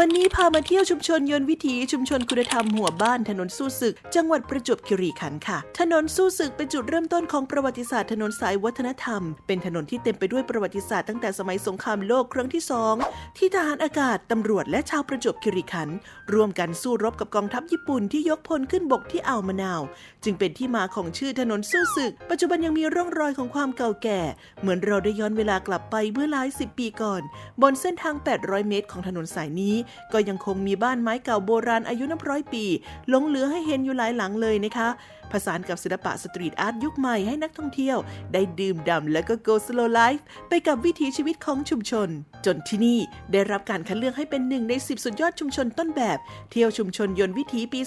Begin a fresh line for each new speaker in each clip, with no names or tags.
วันนี้พามาเที่ยวชุมชนยนต์วิถีชุมชนคุณธรรมหัวบ้านถนนสู้ศึก จังหวัดประจวบคีรีขันธ์ค่ะ ถนนสู้ศึกเป็นจุดเริ่มต้นของประวัติศาสตร์ถนนสายวัฒนธรรม เป็นถนนที่เต็มไปด้วยประวัติศาสตร์ตั้งแต่สมัยสงครามโลกครั้งที่สองที่ทหารอากาศตำรวจและชาวประจวบคีรีขันธ์ร่วมกันสู้รบกับกองทัพญี่ปุ่นที่ยกพลขึ้นบกที่อ่าวมะนาว จึงเป็นที่มาของชื่อถนนสู้ศึก ปัจจุบันยังมีร่องรอยของความเก่าแก่ เหมือนเราได้ย้อนเวลากลับไปเมื่อหลายสิบปีก่อน บนเส้นทาง 800 เมตรของถนนสายนี้ก็ยังคงมีบ้านไม้เก่าโบราณอายุนับร้อยปีหลงเหลือให้เห็นอยู่หลายหลังเลยนะคะผสานกับศิลปะสตรีทอาร์ตยุคใหม่ให้นักท่องเที่ยว ได้ดื่มด่ำและก็ go slow life ไปกับวิถีชีวิตของชุมชน จนที่นี่ได้รับการคัดเลือกให้เป็นหนึ่งใน 10 สุดยอดชุมชนต้นแบบ เที่ยวชุมชนยนต์วิถีปี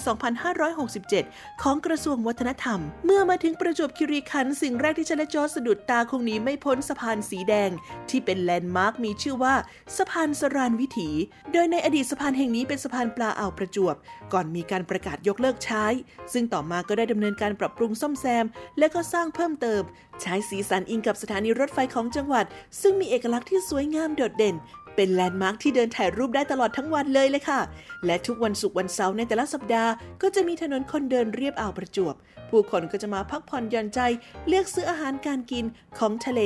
2567 ของกระทรวงวัฒนธรรม เมื่อมาถึงประจวบคีรีขันธ์สิ่งแรกที่ฉันและจอร์สะดุดตาคงหนีไม่พ้นสะพานสีแดง ที่เป็นแลนด์มาร์คมีชื่อว่าสะพานสรานวิถี โดยในอดีตสะพานแห่งนี้เป็นสะพานปลาอ่าวประจวบ ก่อนมีการประกาศยกเลิกใช้ ซึ่งต่อมาก็ได้ดำเนินนการปรับปรุงซ่อมแซม และก็สร้างเพิ่มเติม ใช้สีสันอิงกับสถานีรถไฟของจังหวัด ซึ่งมีเอกลักษณ์ที่สวยงามโดดเด่น เป็นแลนด์มาร์คที่เดินถ่ายรูปได้ตลอดทั้งวันเลยเลยค่ะ และทุกวันศุกร์วันเสาร์ในแต่ละสัปดาห์ก็จะมีถนนคนเดินเรียบอ่าวประจวบ ผู้คนก็จะมาพักผ่อนหย่อนใจ เลือกซื้ออาหารการกินของทะเล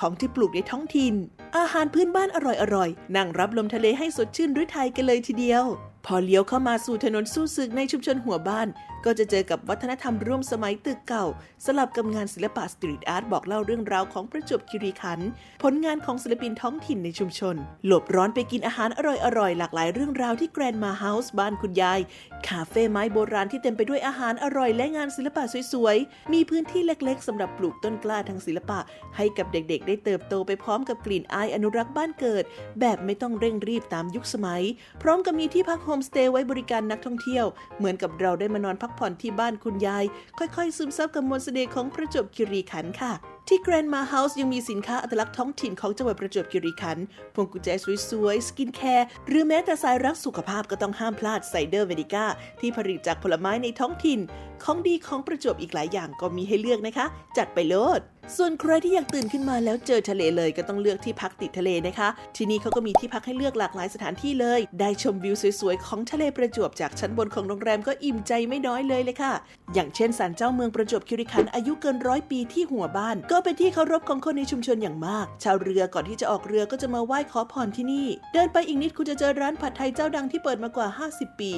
ของที่ปลูกในท้องถิ่น อาหารพื้นบ้านอร่อยๆ นั่งรับลมทะเลให้สดชื่นฤทัยกันเลยทีเดียว พอเลี้ยวเข้ามาสู่ถนนสู้ศึกในชุมชนหัวบ้าน ก็จะเจอกับวัฒนธรรมร่วมสมัยตึกเก่า สลับกับงานศิลปะสตรีทอาร์ตบอกเล่าเรื่องราวของประจวบคีรีขันธ์ผลงานของศิลปินท้องถิ่นในชุมชน หลบร้อนไปกินอาหารอร่อยๆ หลากหลายเรื่องราวที่แกรนมาเฮาส์บ้านคุณยาย คาเฟ่ไม้โบราณที่เต็มไปด้วยอาหารอร่อยและงานศิลปะสวยๆ มีพื้นที่เล็กๆสำหรับปลูกต้นกล้าทางศิลปะ ให้กับเด็กๆ ได้เติบโตไปพร้อมกับกลิ่นอายอนุรักษ์บ้านเกิด แบบไม่ต้องเร่งรีบตามยุคสมัย พร้อมกับมีที่พักโฮมสเตย์ไว้บริการนักท่องเที่ยว เหมือนกับเราได้มานอนพักผ่อนที่บ้านคุณยาย ค่อยๆ ซึมซับกับมนต์เสน่ห์ของประจวบคีรีขันธ์ค่ะที่ Grandma House ยังมีสินค้าอัตลักษณ์ท้องถิ่นของจังหวัดประจวบคีรีขันธ์พวงกุญแจสวยๆ สกินแคร์ หรือแม้แต่สายรักสุขภาพก็ต้องห้ามพลาดไซเดอร์เวนิก้าที่ผลิตจากผลไม้ในท้องถิ่น ของดีของประจวบอีกหลายอย่างก็มีให้เลือกนะคะ จัดไปโลด ส่วนใครที่อยากตื่นขึ้นมาแล้วเจอทะเลเลยก็ต้องเลือกที่พักติดทะเลนะคะ ที่นี่เขาก็มีที่พักให้เลือกหลากหลายสถานที่เลย ได้ชมวิวสวยๆของทะเลประจวบจากชั้นบนของโรงแรมก็อิ่มใจไม่น้อยเลยเลยค่ะ อย่างเช่นศาลเจ้าเมืองประจวบคีรีขันธ์อายุเกินร้อยปีที่หัวบ้าน ก็เป็นที่เคารพของคนในชุมชนอย่างมาก ชาวเรือก่อนที่จะออกเรือก็จะมาไหว้ขอพรที่นี่ เดินไปอีกนิดคุณจะเจอร้านผัดไทยเจ้าดังที่เปิดมากว่า 50 ปี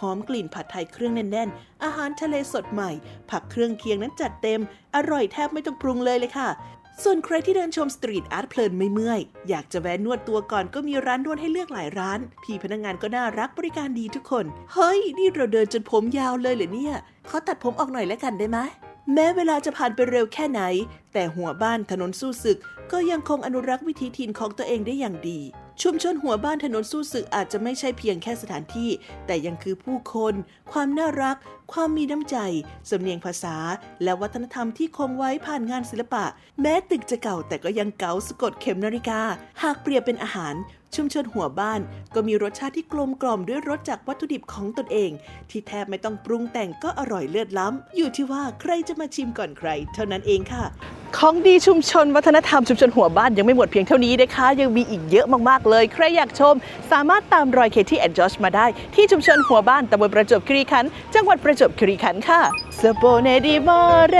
หอมกลิ่นผัดไทยเครื่องแน่นๆ อาหารทะเลสดใหม่ ผักเครื่องเคียงนั้นจัดเต็ม อร่อยแทบไม่ต้องปรุงเลยเลยค่ะ ส่วนใครที่เดินชมสตรีทอาร์ตเพลินไม่เมื่อย อยากจะแวะนวดตัวก่อนก็มีร้านนวดให้เลือกหลายร้าน พี่พนักงานก็น่ารักบริการดีทุกคน เฮ้ย นี่เราเดินจนผมยาวเลยเหรอเนี่ยขอตัดผมออกหน่อยแล้วกันได้ไหมแม้เวลาจะผ่านไปเร็วแค่ไหน แต่หัวบ้านถนนสู้ศึก ก็ยังคงอนุรักษ์วิถีถิ่นของตัวเองได้อย่างดี ชุมชนหัวบ้านถนนสู้ศึกอาจจะไม่ใช่เพียงแค่สถานที่ แต่ยังคือผู้คน ความน่ารัก ความมีน้ำใจ สำเนียงภาษา และวัฒนธรรมที่คงไว้ผ่านงานศิลปะ แม้ตึกจะเก่าแต่ก็ยังเก๋าสะกดเข็มนาฬิกา หากเปรียบเป็นอาหาร ชุมชนหัวบ้าน ก็มีรสชาติที่กลมกล่อมด้วยรสจากวัตถุดิบของตนเอง ที่แทบไม่ต้องปรุงแต่งก็อร่อยเลิศล้ำ อยู่ที่ว่าใครจะมาชิมก่อนใคร เท่านั้นเองค่ะ ของดีชุมชนวัฒนธรรมชุมชนหัวบ้านยังไม่หมดเพียงเท่านี้นะคะ ยังมีอีกเยอะมากๆเลย ใครอยากชม สามารถตามรอยเคที่แอนจอชมาได้ ที่ชุมชนหัวบ้านตำบลประจวบคีรีขันธ์จังหวัดประจวบคีรีขันธ์ค่ะสโปเนดีมอเร